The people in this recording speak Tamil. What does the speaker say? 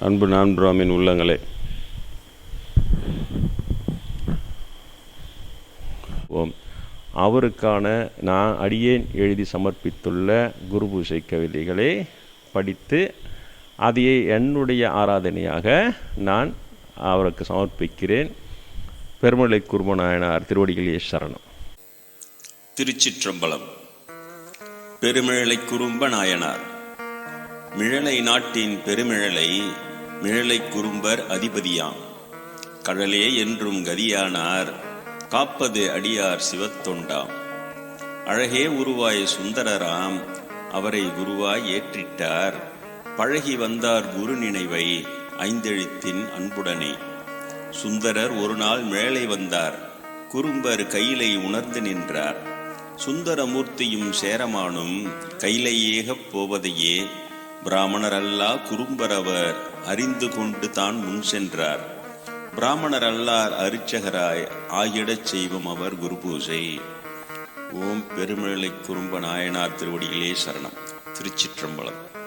அன்பு நான்பிராமின் உள்ளங்களே. ஓம். அவருக்கான நான் அடியேன் எழுதி சமர்ப்பித்துள்ள குருபூசை கவிதைகளை படித்து அதையே என்னுடைய ஆராதனையாக நான் அவருக்கு சமர்ப்பிக்கிறேன். பெருமலை குருமநாயனார் திருவடிகளே சரணம். திருச்சிற்றம்பலம். பெருமிழலை குறும்ப நாயனார் மிழலை நாட்டின் பெருமிழலை மிழலை குறும்பர் அதிபதியாம். கடலே என்றும் கதியானார் காப்பது அடியார் சிவத்தொண்டாம் அழகே உருவாய் சுந்தரராம் அவரை குருவாய் ஏற்றிட்டார். பழகி வந்தார் குரு நினைவை ஐந்தெழுத்தின் அன்புடனே. சுந்தரர் ஒரு நாள் மேலே வந்தார் குறும்பர் கையிலை உணர்ந்து நின்றார். சுந்தரமூர்த்தியும் சேரமானும் கையிலையேகப் போவதையே பிராமணர் அல்லா குறும்பரவர் அறிந்து கொண்டு தான் முன் சென்றார். பிராமணர் அல்லார் அரிச்சகராய் ஆகிடச் செய்வோம் அவர் குரு பூஜை ஓம் பெருமிழலை குறும்ப நாயனார் திருவடிகளே சரணம். திருச்சிற்றம்பலம்.